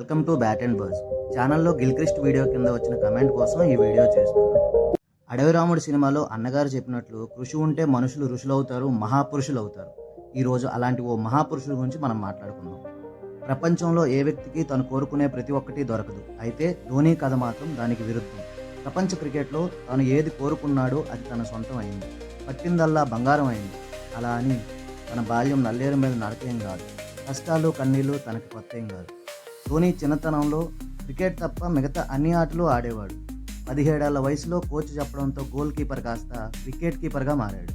Welcome to bat and bars ఛానల్లో Gilchrist video కింద వచ్చిన కమెంట్ కోసం ఈ వీడియో చేస్తున్నాను. అడవి రాముడు సినిమాలో అన్నగారు చెప్పినట్లు కృషి ఉంటే మనుషులు ఋషులు అవుతారు మహాపురుషులు అవుతారు ఈరోజు అలాంటి ఓ మహాపురుషుల గురించి మనం మాట్లాడుకుందాం. ప్రపంచంలో ఏ వ్యక్తికి తను కోరుకునే ప్రతి ఒక్కటి దొరకదు. అయితే ధోని కథ మాత్రం దానికి విరుద్ధం. ప్రపంచ క్రికెట్లో తాను ఏది కోరుకున్నాడో అది తన సొంతం అయింది. పట్టిందల్లా బంగారం అయింది. అలా అని తన బాల్యం నల్లేరు మీద నడకేం కాదు. కష్టాలు కన్నీళ్ళు తనకి కొత్త ఏం కాదు. ధోని చిన్నతనంలో క్రికెట్ తప్ప మిగతా అన్ని ఆటలు ఆడేవాడు. పదిహేడేళ్ళ వయసులో కోచ్ చెప్పడంతో గోల్ కీపర్ కాస్త వికెట్ కీపర్గా మారాడు.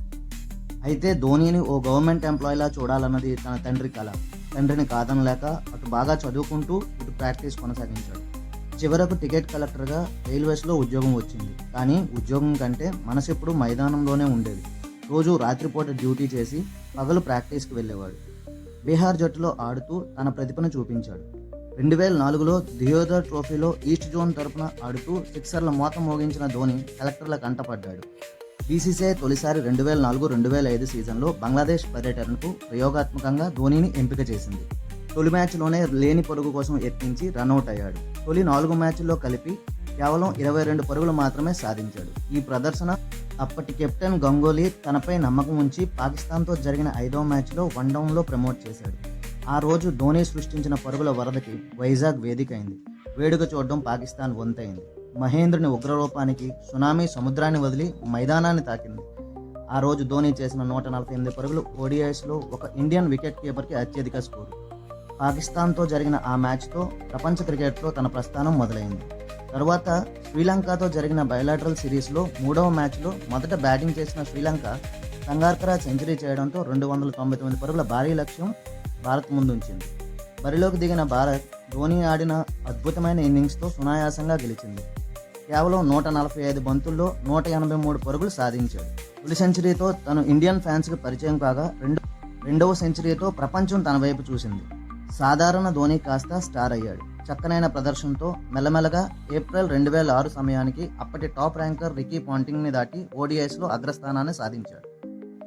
అయితే ధోనిని ఓ గవర్నమెంట్ ఎంప్లాయీలా చూడాలన్నది తన తండ్రి కళ తండ్రిని కాదనలేక అటు బాగా చదువుకుంటూ ఇటు ప్రాక్టీస్ కొనసాగించాడు. చివరకు టికెట్ కలెక్టర్గా రైల్వేస్లో ఉద్యోగం వచ్చింది. కానీ ఉద్యోగం కంటే మనసు ఎప్పుడు మైదానంలోనే ఉండేది. రోజు రాత్రిపూట డ్యూటీ చేసి పగలు ప్రాక్టీస్కి వెళ్ళేవాడు. బీహార్ జట్టులో ఆడుతూ తన ప్రతిభను చూపించాడు. రెండు వేల నాలుగులో దియోదర్ ట్రోఫీలో ఈస్ట్ జోన్ తరపున ఆడుతూ సిక్సర్ల మోత మోగించిన ధోని కలెక్టర్ల కంటపడ్డాడు బీసీసీఐ తొలిసారి రెండు వేల నాలుగు రెండు వేల ఐదు సీజన్లో బంగ్లాదేశ్ పర్యటనకు ప్రయోగాత్మకంగా ధోనిని ఎంపిక చేసింది. తొలి మ్యాచ్లోనే లేని పరుగు కోసం ఎత్తించి రన్అట్ అయ్యాడు. తొలి నాలుగు మ్యాచ్ల్లో కలిపి కేవలం ఇరవై రెండు పరుగులు మాత్రమే సాధించాడు. ఈ ప్రదర్శన అప్పటి కెప్టెన్ గంగోలీ తనపై నమ్మకం ఉంచి పాకిస్తాన్తో జరిగిన ఐదవ మ్యాచ్లో వన్ డౌన్లో ప్రమోట్ చేశాడు. ఆ రోజు ధోని సృష్టించిన పరుగుల వరదకి వైజాగ్ వేదిక అయింది వేడుక చూడడం పాకిస్తాన్ వంతైంది. మహేంద్రుని ఉగ్రరూపానికి సునామీ సముద్రాన్ని వదిలి మైదానాన్ని తాకింది. ఆ రోజు ధోని చేసిన నూట నలభై ఎనిమిది పరుగులు ఓడిఐస్లో ఒక ఇండియన్ వికెట్ కీపర్కి అత్యధిక స్కోరు. పాకిస్తాన్తో జరిగిన ఆ మ్యాచ్తో ప్రపంచ క్రికెట్లో తన ప్రస్థానం మొదలైంది. తరువాత శ్రీలంకతో జరిగిన బయలాటరల్ సిరీస్లో మూడవ మ్యాచ్లో మొదట బ్యాటింగ్ చేసిన శ్రీలంక సంగార్కరా సెంచరీ చేయడంతో రెండు వందల తొంభై తొమ్మిది పరుగుల భారీ లక్ష్యం భారత్ ముందుంచింది. బరిలోకి దిగిన భారత్ ధోని ఆడిన అద్భుతమైన ఇన్నింగ్స్తో సునాయాసంగా గెలిచింది. కేవలం నూట నలభై ఐదు బంతుల్లో నూట ఎనభై మూడు పరుగులు సాధించాడు. తొలి సెంచరీతో తను ఇండియన్ ఫ్యాన్స్కి పరిచయం కాగా రెండు రెండవ సెంచరీతో ప్రపంచం తన వైపు చూసింది. సాధారణ ధోని కాస్త స్టార్ అయ్యాడు. చక్కనైన ప్రదర్శనతో మెల్లమెల్లగా ఏప్రిల్ రెండు వేల ఆరు సమయానికి అప్పటి టాప్ ర్యాంకర్ రికీ పాంటింగ్ని దాటి ఓడిఐస్లో అగ్రస్థానాన్ని సాధించాడు.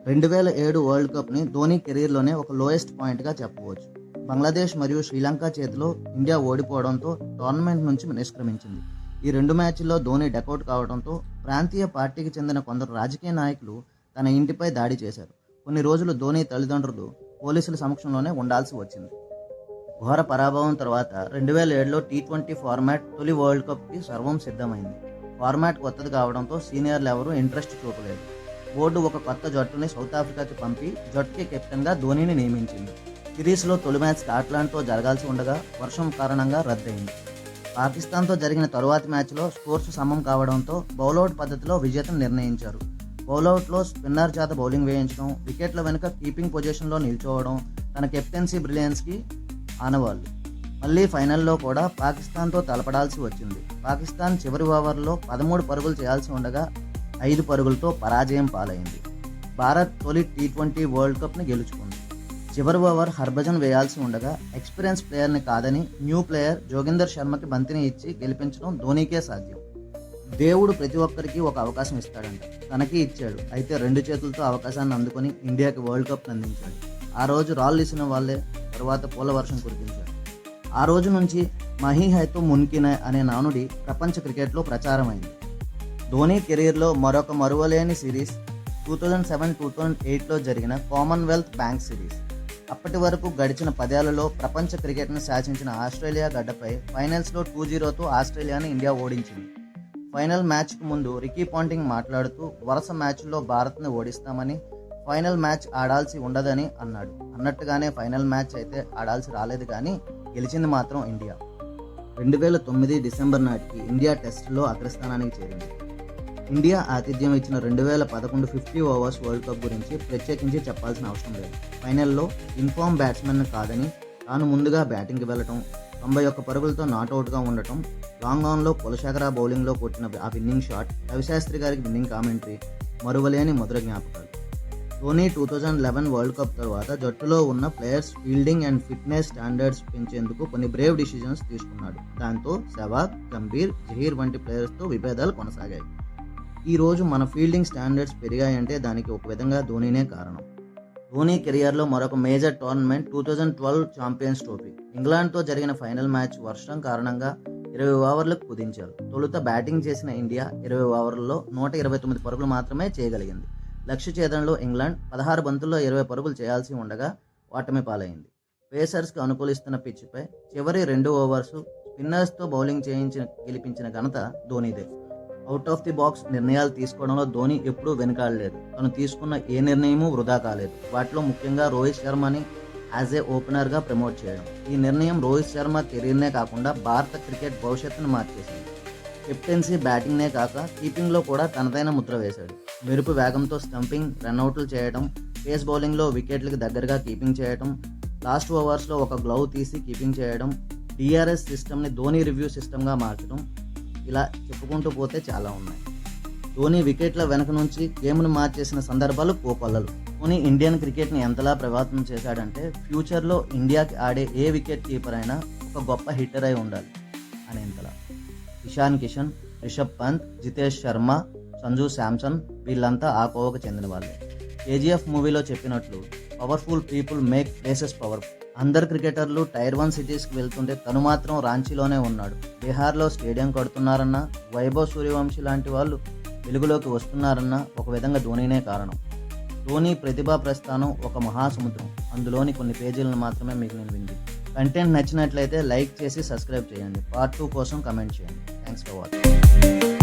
రెండు వేల ఏడు వరల్డ్ కప్ని ధోని కెరీర్లోనే ఒక లోయెస్ట్ పాయింట్గా చెప్పవచ్చు. బంగ్లాదేశ్ మరియు శ్రీలంక చేతిలో ఇండియా ఓడిపోవడంతో టోర్నమెంట్ నుంచి నిష్క్రమించింది. ఈ రెండు మ్యాచ్ల్లో ధోని డకౌట్ కావడంతో ప్రాంతీయ పార్టీకి చెందిన కొందరు రాజకీయ నాయకులు తన ఇంటిపై దాడి చేశారు. కొన్ని రోజులు ధోని తల్లిదండ్రులు పోలీసుల సమక్షంలోనే ఉండాల్సి వచ్చింది. ఘోర పరాభవం తర్వాత రెండు వేల ఏడులో టీ ట్వంటీ ఫార్మాట్ తొలి వరల్డ్ కప్కి సర్వం సిద్ధమైంది. ఫార్మాట్ కొత్తది కావడంతో సీనియర్లు ఎవరూ ఇంట్రెస్ట్ చూపలేదు. బోర్డు ఒక కొత్త జట్టుని సౌత్ ఆఫ్రికాకి పంపి జట్టుకి కెప్టెన్గా ధోనిని నియమించింది. సిరీస్లో తొలి మ్యాచ్ స్కాట్లాండ్తో జరగాల్సి ఉండగా వర్షం కారణంగా రద్దయింది. పాకిస్తాన్తో జరిగిన తరువాతి మ్యాచ్లో స్కోర్స్ సమం కావడంతో బౌలౌట్ పద్ధతిలో విజేతను నిర్ణయించారు. బౌలౌట్లో స్పిన్నర్ చేత బౌలింగ్ వేయించడం వికెట్ల వెనుక కీపింగ్ పొజిషన్లో నిల్చోవడం తన కెప్టెన్సీ బ్రిలియన్స్కి ఆనవాళ్ళు. మళ్ళీ ఫైనల్లో కూడా పాకిస్తాన్తో తలపడాల్సి వచ్చింది. పాకిస్తాన్ చివరి ఓవర్లో పదమూడు పరుగులు చేయాల్సి ఉండగా ఐదు పరుగులతో పరాజయం పాలైంది. భారత్ తొలి టీ ట్వంటీ వరల్డ్ కప్ని గెలుచుకుంది. చివరి ఓవర్ హర్భజన్ వేయాల్సి ఉండగా ఎక్స్పీరియన్స్ ప్లేయర్ని కాదని న్యూ ప్లేయర్ జోగిందర్ శర్మకి బంతిని ఇచ్చి గెలిపించడం ధోనీకే సాధ్యం. దేవుడు ప్రతి ఒక్కరికి ఒక అవకాశం ఇస్తాడంట. తనకి ఇచ్చాడు. అయితే రెండు చేతులతో అవకాశాన్ని అందుకొని ఇండియాకి వరల్డ్ కప్ అందించాడు ఆ రోజు రాళ్ళు ఇసిన వాళ్ళే తర్వాత పూల వర్షం కురిపించాడు. ఆ రోజు నుంచి మహీ హైతో మున్కిన అనే నానుడి ప్రపంచ క్రికెట్లో ప్రచారమైంది. ధోని కెరీర్లో మరొక మరువలేని series two thousand seven two thousand ఎయిట్లో జరిగిన కామన్వెల్త్ బ్యాంక్ సిరీస్. అప్పటి వరకు గడిచిన పదేళ్ళలో ప్రపంచ క్రికెట్ను శాసించిన ఆస్ట్రేలియా గడ్డపై ఫైనల్స్లో టూ జీరోతో ఆస్ట్రేలియాను ఇండియా ఓడించింది. ఫైనల్ మ్యాచ్కు ముందు రికీ పాంటింగ్ మాట్లాడుతూ వరుస మ్యాచ్ల్లో భారత్ని ఓడిస్తామని ఫైనల్ మ్యాచ్ ఆడాల్సి ఉండదని అన్నాడు. అన్నట్టుగానే ఫైనల్ మ్యాచ్ అయితే ఆడాల్సి రాలేదు కానీ గెలిచింది మాత్రం ఇండియా. రెండు వేల తొమ్మిది డిసెంబర్ నాటికి ఇండియా టెస్ట్లో అగ్రస్థానానికి చేరింది. ఇండియా ఆతిథ్యం ఇచ్చిన రెండు వేల పదకొండు ఫిఫ్టీ ఓవర్స్ వరల్డ్ కప్ గురించి ప్రత్యేకించి చెప్పాల్సిన అవసరం లేదు. ఫైనల్లో ఇన్ఫామ్ బ్యాట్స్మెన్ కాదని తాను ముందుగా బ్యాటింగ్కి వెళ్ళటం తొంభై ఒక్క పరుగులతో నాట్అవుట్గా ఉండటం లాంగ్ ఆన్లో కులశేఖర బౌలింగ్లో కొట్టిన ఆ విన్నింగ్ షాట్ రవిశాస్త్రి గారికి విన్నింగ్ కామెంటరీ మరువలేని మధుర జ్ఞాపకాలు. Dhoni two thousand eleven world cup తర్వాత జట్టులో ఉన్న players fielding and fitness standards పెంచేందుకు కొన్ని బ్రేవ్ డిసిజన్స్ తీసుకున్నాడు. దాంతో సెవాగ్ గంభీర్ జహీర్ వంటి ప్లేయర్స్తో విభేదాలు కొనసాగాయి. ఈ రోజు మన ఫీల్డింగ్ స్టాండర్డ్స్ పెరిగాయంటే దానికి ఒక విధంగా ధోనినే కారణం. ధోని కెరియర్లో మరొక major tournament two thousand twelve champions trophy ఇంగ్లాండ్తో జరిగిన ఫైనల్ మ్యాచ్ వర్షం కారణంగా ఇరవై ఓవర్లకు కుదించారు. తొలుత బ్యాటింగ్ చేసిన ఇండియా ఇరవై ఓవర్లలో నూట ఇరవై తొమ్మిది పరుగులు మాత్రమే చేయగలిగింది. లక్ష్య ఛేదనలో ఇంగ్లాండ్ పదహారు బంతుల్లో ఇరవై పరుగులు చేయాల్సి ఉండగా ఓటమి పాలైంది. పేసర్స్కి అనుకూలిస్తున్న పిచ్పై చివరి రెండు ఓవర్స్ స్పిన్నర్స్తో బౌలింగ్ చేయించిన గెలిపించిన ఘనత ధోనీదే. అవుట్ ఆఫ్ ది బాక్స్ నిర్ణయాలు తీసుకోవడంలో ధోని ఎప్పుడూ వెనకాడలేదు. తను తీసుకున్న ఏ నిర్ణయమూ వృధా కాలేదు. వాటిలో ముఖ్యంగా రోహిత్ శర్మని యాజ్ ఏ ఓపెనర్గా ప్రమోట్ చేయడం. ఈ నిర్ణయం రోహిత్ శర్మ కెరీర్నే కాకుండా భారత క్రికెట్ భవిష్యత్తును మార్చేసింది. కెప్టెన్సీ బ్యాటింగ్నే కాక కీపింగ్లో కూడా తనదైన ముద్ర వేశాడు. మెరుపు వేగంతో స్టంపింగ్ రన్అట్లు చేయడం పేస్ బౌలింగ్లో వికెట్లకు దగ్గరగా కీపింగ్ చేయడం లాస్ట్ ఓవర్స్లో ఒక గ్లౌ తీసి కీపింగ్ చేయడం డిఆర్ఎస్ సిస్టమ్ని ధోని రివ్యూ సిస్టమ్గా మార్చడం ఇలా చెప్పుకుంటూ పోతే చాలా ఉన్నాయి. ధోని వికెట్ల వెనక నుంచి గేమ్ను మార్చేసిన సందర్భాలు కోకొల్లలు ధోని ఇండియన్ క్రికెట్ని ఎంతలా ప్రభావితం చేశాడంటే ఫ్యూచర్లో ఇండియాకి ఆడే ఏ వికెట్ కీపర్ అయినా ఒక గొప్ప హిట్టర్ అయి ఉండాలి అనేంతలా ఇషాన్ కిషన్ రిషబ్ పంత్ జితేష్ శర్మ సంజు శాంసన్ వీళ్ళంతా ఆ కోవకు చెందిన వాళ్ళే. కేజీఎఫ్ మూవీలో చెప్పినట్లు powerful people make places powerful అందరు క్రికెటర్లు టైర్ వన్ సిటీస్కి వెళ్తుంటే తను మాత్రం రాంచీలోనే ఉన్నాడు. బీహార్లో స్టేడియం కడుతున్నారన్నా వైభవ్ సూర్యవంశీ లాంటి వాళ్ళు వెలుగులోకి వస్తున్నారన్నా ఒక విధంగా ధోనీనే కారణం. ధోని ప్రతిభా ప్రస్థానం ఒక మహాసముద్రం. అందులోని కొన్ని పేజీలను మాత్రమే మీకు నేను వింది. కంటెంట్ నచ్చినట్లయితే లైక్ చేసి సబ్స్క్రైబ్ చేయండి. పార్ట్ టూ కోసం కమెంట్ చేయండి. Thanks for watching.